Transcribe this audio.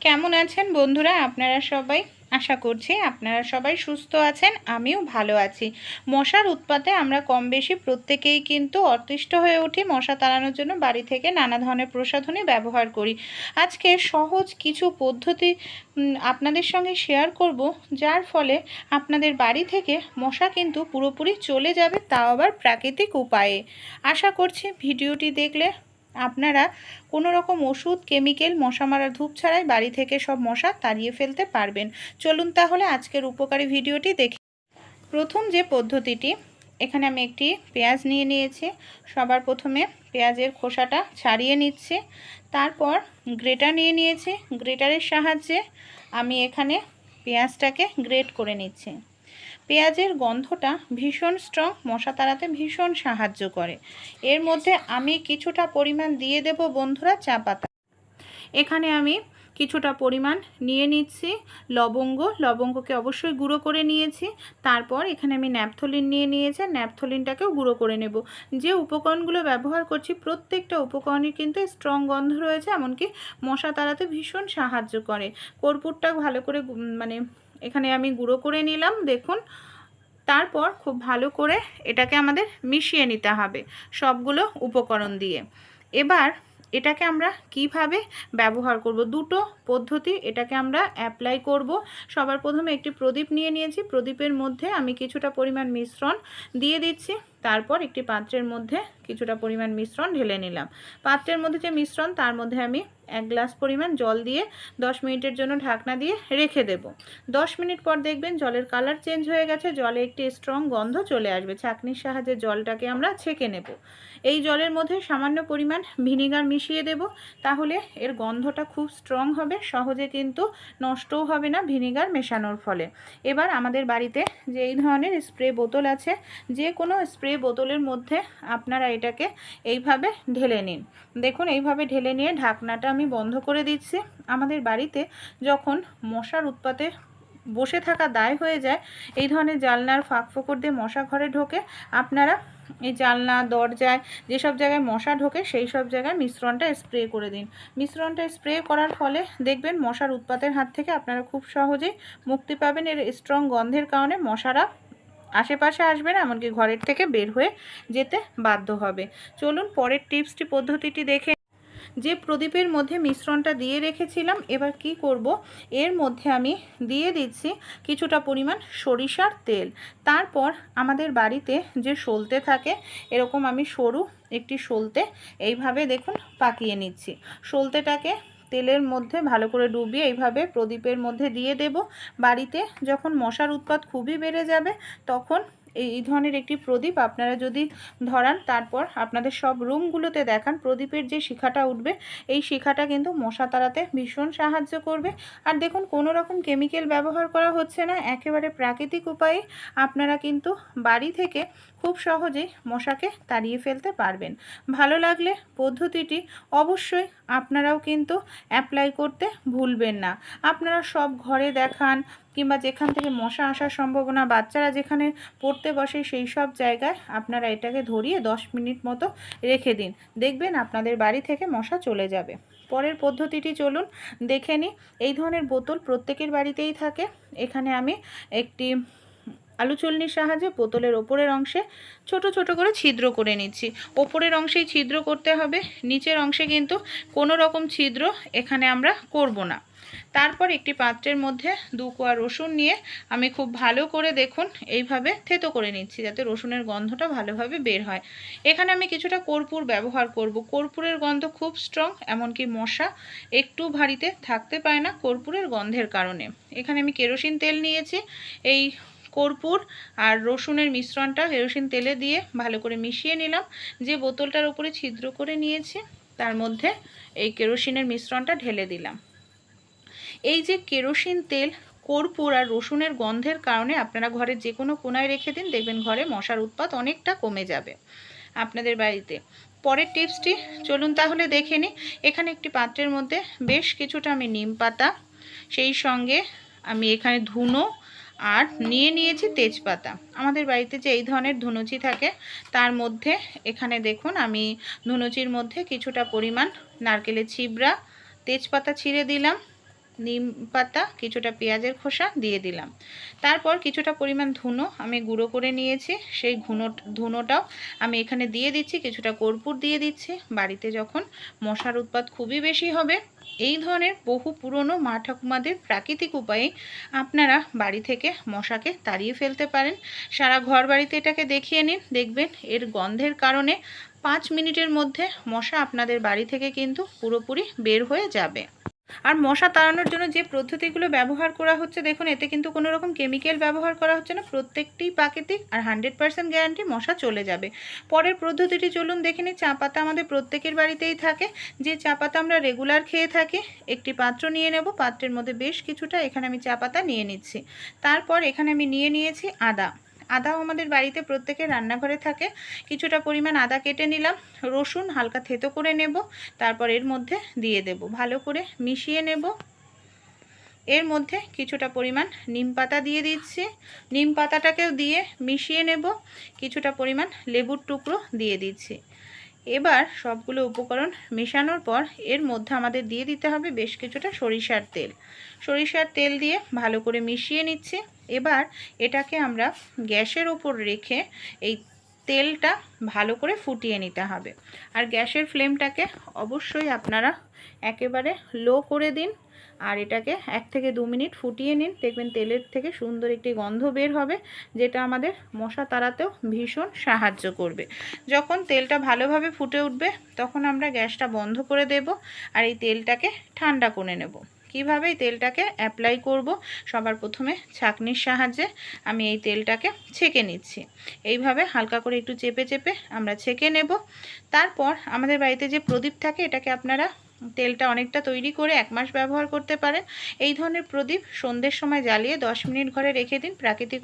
কেমন আছেন বন্ধুরা? আপনারা সবাই? আশা করছি আপনারা সবাই সুস্থ আছেন, আমিও ভালো আছি। মশার উৎপাতে আমরা কম বেশি প্রত্যেকেই কিন্তু অতিষ্ঠ হয়ে উঠি, মশা তাড়ানোর জন্য বাড়ি থেকে নানা ধরনের প্রসাধনী ব্যবহার করি। আজকে সহজ কিছু পদ্ধতি আপনাদের সঙ্গে শেয়ার করব, যার ফলে আপনাদের বাড়ি থেকে মশা কিন্তু পুরোপুরি চলে যাবে, তাও আবার প্রাকৃতিক উপায়ে। আশা করছি ভিডিওটি দেখলে আপনারা কোনো রকম ওষুধ, কেমিক্যাল, মশা মারার ধূপ ছাড়াই বাড়ি থেকে সব মশা তাড়িয়ে ফেলতে পারবেন। চলুন তাহলে আজকের উপকারী ভিডিওটি দেখি। প্রথম যে পদ্ধতিটি, এখানে আমি একটি পেঁয়াজ নিয়ে নিয়েছি। সবার প্রথমে পেঁয়াজের খোসাটা ছাড়িয়ে নিচ্ছি। তারপর গ্রেটার নিয়ে নিয়েছি। গ্রেটারের সাহায্যে আমি এখানে পেঁয়াজটাকে গ্রেট করে নিচ্ছি। পেঁয়াজের গন্ধটা ভীষণ স্ট্রং মশা তাড়াতে ভীষণ সাহায্য করে। এর মধ্যে আমি কিছুটা পরিমাণ দিয়ে দেব বন্ধুরা চা পাতা। এখানে আমি কিছুটা পরিমাণ নিয়ে নিচ্ছি লবঙ্গ। লবঙ্গকে অবশ্যই গুঁড়ো করে নিয়েছি। তারপর এখানে আমি ন্যাপথলিন নিয়ে নিয়েছি। ন্যাপথলিনটাকেও গুঁড়ো করে নেব। যে উপকরণগুলো ব্যবহার করছি, প্রত্যেকটা উপকরণই কিন্তু স্ট্রং গন্ধ রয়েছে, এমনকি মশা তাড়াতে ভীষণ সাহায্য করে। কর্পূরটা ভালো করে মানে এখানে আমি গুঁড়ো করে নিলাম, দেখুন। তারপর খুব ভালো করে এটাকে আমাদের মিশিয়ে নিতে হবে সবগুলো উপকরণ দিয়ে। এবার এটাকে আমরা কীভাবে ব্যবহার করব? দুটো পদ্ধতি এটাকে আমরা অ্যাপ্লাই করব। সবার প্রথমে একটি প্রদীপ নিয়ে নিয়েছি। প্রদীপের মধ্যে আমি কিছুটা পরিমাণ মিশ্রণ দিয়ে দিচ্ছি। তারপর একটি পাত্রের মধ্যে কিছুটা পরিমাণ মিশ্রণ ঢেলে নিলাম। পাত্রের মধ্যে যে মিশ্রণ, তার মধ্যে আমি এক গ্লাস পরিমাণ জল দিয়ে দশ মিনিটের জন্য ঢাকনা দিয়ে রেখে দেব। দশ মিনিট পর দেখবেন জলের কালার চেঞ্জ হয়ে গেছে, জলে একটি স্ট্রং গন্ধ চলে আসবে। ছাঁকনির সাহায্যে জলটাকে আমরা ছেঁকে নেব। এই জলের মধ্যে সামান্য পরিমাণ ভিনিগার মিশিয়ে দেব, তাহলে এর গন্ধটা খুব স্ট্রং হবে, সহজে কিন্তু নষ্টও হবে না ভিনিগার মেশানোর ফলে। এবার আমাদের বাড়িতে যে এই ধরনের স্প্রে বোতল আছে, যে কোনো স্প্রে বোতলের মধ্যে আপনারা এটাকে এইভাবে ঢেলে নিন। দেখুন, এইভাবে ঢেলে নিয়ে ঢাকনাটা আমি বন্ধ করে দিচ্ছি। আমাদের বাড়িতে যখন মশার উৎপাতে বসে থাকা দায় হয়ে যায়, এই ধরনের জানলার ফাঁক ফোকর দিয়ে মশা ঘরে ঢোকে। আপনারা এই জানলা দরজায় যেসব জায়গায় মশা ঢোকে, সেই সব জায়গায় মিশ্রণটা স্প্রে করে দিন। মিশ্রণটা স্প্রে করার ফলে দেখবেন মশার উৎপাতের হাত থেকে আপনারা খুব সহজেই মুক্তি পাবেন। এর স্ট্রং গন্ধের কারণে মশারা আশেপাশে আসবে না, এমনকি ঘরের থেকে বের হয়ে যেতে বাধ্য হবে। চলুন পরের টিপসটি পদ্ধতিটি দেখে যে প্রদীপের মধ্যে মিশ্রণটা দিয়ে রেখেছিলাম, এবার কি করব? এর মধ্যে আমি দিয়ে দিচ্ছি কিছুটা পরিমাণ সরিষার তেল। তারপর আমাদের বাড়িতে যে সলতে থাকে, এরকম আমি সরু একটি সলতে এইভাবে দেখুন পাকিয়ে নিচ্ছি। সলতেটাকে তেলের মধ্যে ভালো করে ডুবিয়ে এইভাবে প্রদীপের মধ্যে দিয়ে দেব। বাড়িতে যখন মশার উৎপাত খুবই বেড়ে যাবে, তখন এই ধরনের একটি প্রদীপ আপনারা যদি ধরান, তারপর আপনাদের সব রুমগুলোতে দেখান, প্রদীপের যে শিখাটা উঠবে, এই শিখাটা কিন্তু মশা তাড়াতে ভীষণ সাহায্য করবে। আর দেখুন, কোনো রকম কেমিক্যাল ব্যবহার করা হচ্ছে না, একেবারে প্রাকৃতিক উপায়ে আপনারা কিন্তু বাড়ি থেকে খুব সহজেই মশাকে তাড়িয়ে ফেলতে পারবেন। ভালো লাগলে পদ্ধতিটি অবশ্যই আপনারাও কিন্তু অ্যাপ্লাই করতে ভুলবেন না। আপনারা সব ঘরে দেখান, কিংবা যেখান থেকে মশা আসার সম্ভাবনা, বাচ্চারা যেখানে পড়তে বসে সেই সব জায়গায় আপনারা এটাকে ধরিয়ে দশ মিনিট মতো রেখে দিন। দেখবেন আপনাদের বাড়ি থেকে মশা চলে যাবে। পরের পদ্ধতিটি চলুন দেখে নিই। এই ধরনের বোতল প্রত্যেকের বাড়িতেই থাকে। এখানে আমি একটি আলু চলনির সাহায্যে বোতলের ওপরের অংশে ছোট ছোট করে ছিদ্র করে নিচ্ছি। ওপরের অংশেই ছিদ্র করতে হবে, নিচের অংশে কিন্তু কোনো রকম ছিদ্র এখানে আমরা করব না। তারপর একটি পাত্রের মধ্যে দু কোয়া রসুন নিয়ে আমি খুব ভালো করে দেখুন এইভাবে থেতো করে নিচ্ছি যাতে রসুনের গন্ধটা ভালোভাবে বের হয়। এখানে আমি কিছুটা কর্পূর ব্যবহার করব। কর্পূরের গন্ধ খুব স্ট্রং এমনকি মশা একটু ভারীতে থাকতে পায় না কর্পূরের গন্ধের কারণে। এখানে আমি কেরোসিন তেল নিয়েছি। এই কর্পূর আর রসুনের মিশ্রণটা কেরোসিন তেলে দিয়ে ভালো করে মিশিয়ে নিলাম। যে বোতলটার উপরে ছিদ্র করে নিয়েছি, তার মধ্যে এই কেরোসিনের মিশ্রণটা ঢেলে দিলাম। এই যে কেরোসিন তেল, কর্পূর আর রসুনের গন্ধের কারণে আপনারা ঘরের যে কোনো কোনায় রেখে দিন, দেখবেন ঘরে মশার উৎপাত অনেকটা কমে যাবে আপনাদের বাড়িতে। পরের টিপসটি, চলুন তাহলে দেখে নিই। এখানে একটি পাত্রের মধ্যে বেশ কিছুটা আমি নিম পাতা, সেই সঙ্গে আমি এখানে ধুনো আর নিয়ে নিয়েছি তেজপাতা। আমাদের বাড়িতে যে এই ধরনের ধুনুচি থাকে, তার মধ্যে এখানে দেখুন আমি ধুনুচির মধ্যে কিছুটা পরিমাণ নারকেলের ছিবড়া, তেজপাতা ছিঁড়ে দিলাম। নিম পাতা, কিছুটা পেঁয়াজের খোসা দিয়ে দিলাম। তারপর কিছুটা পরিমাণ ধুনো আমি গুঁড়ো করে নিয়েছি। সেই ঘুনো, ধুনোটাও আমি এখানে দিয়ে দিচ্ছি, কিছুটা কর্পূর দিয়ে দিচ্ছি। বাড়িতে যখন মশার উৎপাত খুবই বেশি হবে, এই ধরনের বহু পুরনো মা ঠাকুমাদের প্রাকৃতিক উপায়ে আপনারা বাড়ি থেকে মশাকে তাড়িয়ে ফেলতে পারেন। সারা ঘর বাড়িতে এটাকে দেখিয়ে নিন। দেখবেন এর গন্ধের কারণে পাঁচ মিনিটের মধ্যে মশা আপনাদের বাড়ি থেকে কিন্তু পুরোপুরি বের হয়ে যাবে। আর মশা তাড়ানোর জন্য যে পদ্ধতিগুলো ব্যবহার করা হচ্ছে, দেখুন, এতে কিন্তু কোনো রকম কেমিক্যাল ব্যবহার করা হচ্ছে না। প্রত্যেকটি প্রাকৃতিক আর হান্ড্রেড পার্সেন্ট গ্যারান্টি মশা চলে যাবে। পরের পদ্ধতিটি চলুন দেখে নিই। চা পাতা আমাদের প্রত্যেকের বাড়িতেই থাকে। যে চা পাতা আমরা রেগুলার খেয়ে থাকি, একটি পাত্র নিয়ে নেব। পাত্রের মধ্যে বেশ কিছুটা এখানে আমি চা পাতা নিয়ে নিচ্ছি। তারপর এখানে আমি নিয়ে নিয়েছি আদা। আদাও আমাদের বাড়িতে প্রত্যেকের রান্নাঘরে থাকে। কিছুটা পরিমাণ আদা কেটে নিলাম, রসুন হালকা থেতো করে নেব, তারপর এর মধ্যে দিয়ে দেব। ভালো করে মিশিয়ে নেব। এর মধ্যে কিছুটা পরিমাণ নিম পাতা দিয়ে দিচ্ছি। নিম পাতাটাকেও দিয়ে মিশিয়ে নেব, কিছুটা পরিমাণ লেবুর টুকরো দিয়ে দিচ্ছি। এবার সবগুলো উপকরণ মেশানোর পর এর মধ্যে আমাদের দিয়ে দিতে হবে বেশ কিছুটা সরিষার তেল। সরিষার তেল দিয়ে ভালো করে মিশিয়ে নিচ্ছি। এবার এটাকে আমরা গ্যাসের ওপর রেখে এই তেলটা ভালো করে ফুটিয়ে নিতে হবে। আর গ্যাসের ফ্লেমটাকে অবশ্যই আপনারা একেবারে লো করে দিন। আর এটাকে এক থেকে দু মিনিট ফুটিয়ে নিন। দেখবেন তেলের থেকে সুন্দর একটি গন্ধ বের হবে, যেটা আমাদের মশা তাড়াতেও ভীষণ সাহায্য করবে। যখন তেলটা ভালোভাবে ফুটে উঠবে, তখন আমরা গ্যাসটা বন্ধ করে দেব আর এই তেলটাকে ঠান্ডা করে নেব। কীভাবে এই তেলটাকে অ্যাপ্লাই করব? সবার প্রথমে ছাঁকনির সাহায্যে আমি এই তেলটাকে ছেঁকে নিচ্ছি। এইভাবে হালকা করে একটু চেপে চেপে আমরা ছেঁকে নেব। তারপর আমাদের বাড়িতে যে প্রদীপ থাকে, এটাকে আপনারা তেলটা অনেকটা তৈরি করে এক মাস ব্যবহার করতে পারেন। এই ধরনের প্রদীপ সন্ধ্যের সময় জ্বালিয়ে দশ মিনিট ঘরে রেখে দিন। প্রাকৃতিক